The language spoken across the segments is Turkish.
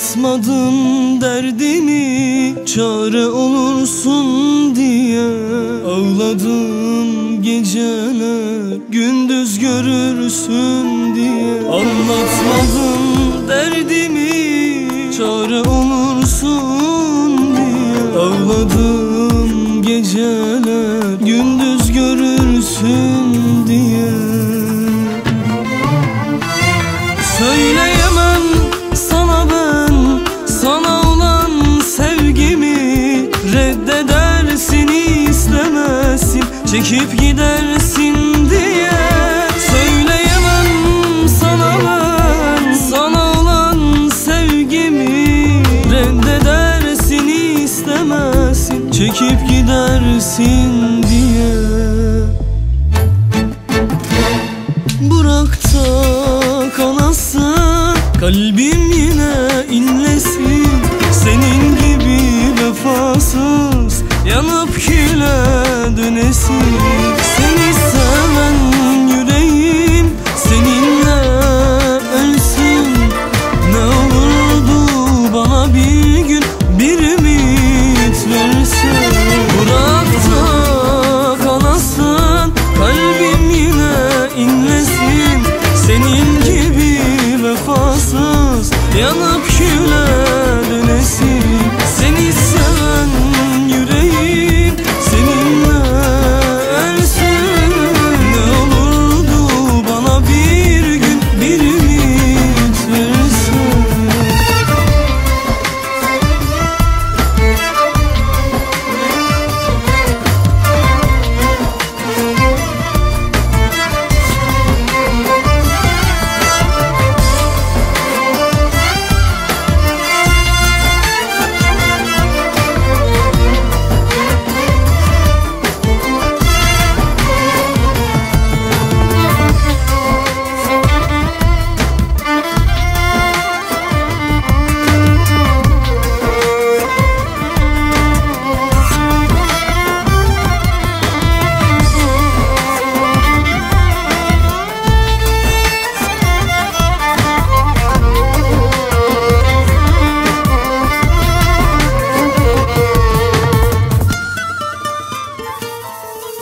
Anlatmadım derdimi Çare olursun diye. Ağladım geceler Gündüz görürsün diye. Anlatmadım derdimi Çare olursun diye. Ağladım geceler Gündüz görürsün diye. Söyleyemem Çekip gidersin diye Söyleyemem sana ben. Sana olan sevgimi Reddedersin istemezsin. Çekip gidersin diye. Bırak da kanasın Kalbim yine inlesin. Senin gibi vefasız Yanıp küle dönesin Seni seven yüreğim. Seninle ölsün. Ne olurdu bana bir gün Bir ümit versen? Bırak da kanasın Kalbim yine inlesin. Senin gibi vefasız Yanıp küle dönesin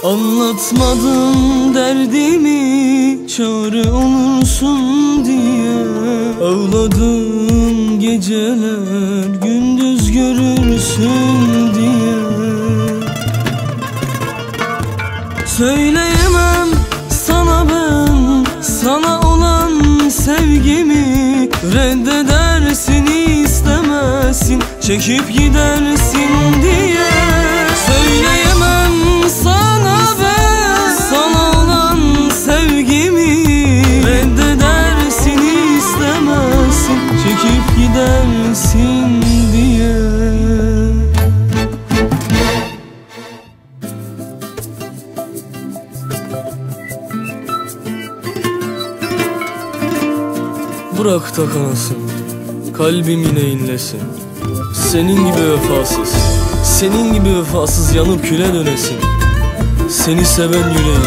Anlatmadım derdimi Çare olursun diye. Ağladım geceler Gündüz görürsün diye. Söyleyemem sana ben Sana olan sevgimi. Reddedersin istemezsin Çekip gidersin diye Çekip gidersin diye. Bırak da kanasın Kalbim yine inlesin. Senin gibi vefasız Senin gibi vefasız yanıp küle dönesin. Seni seven yüreğim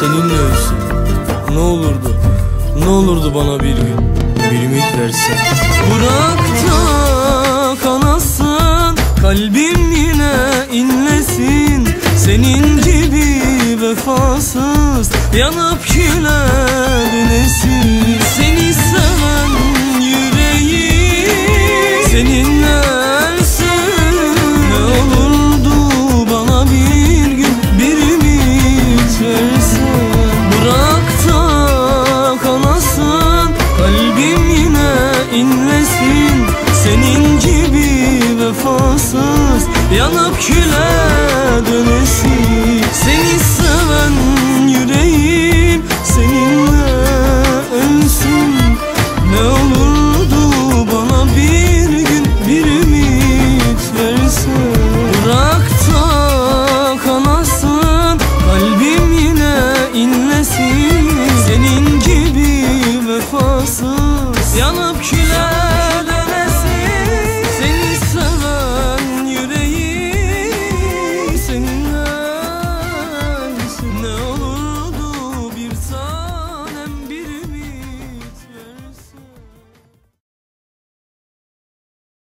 Seninle ölsün. Ne olurdu Ne olurdu bana bir gün Bir ümit versen vefasız Yanıp küle dönesin Seni seven yüreğim Seninle ölsün. Ne olurdu bana bir gün Bir ümit versen Bırak da Kalbim yine inlesin. Senin gibi vefasız Yanıp küle Yanıp ki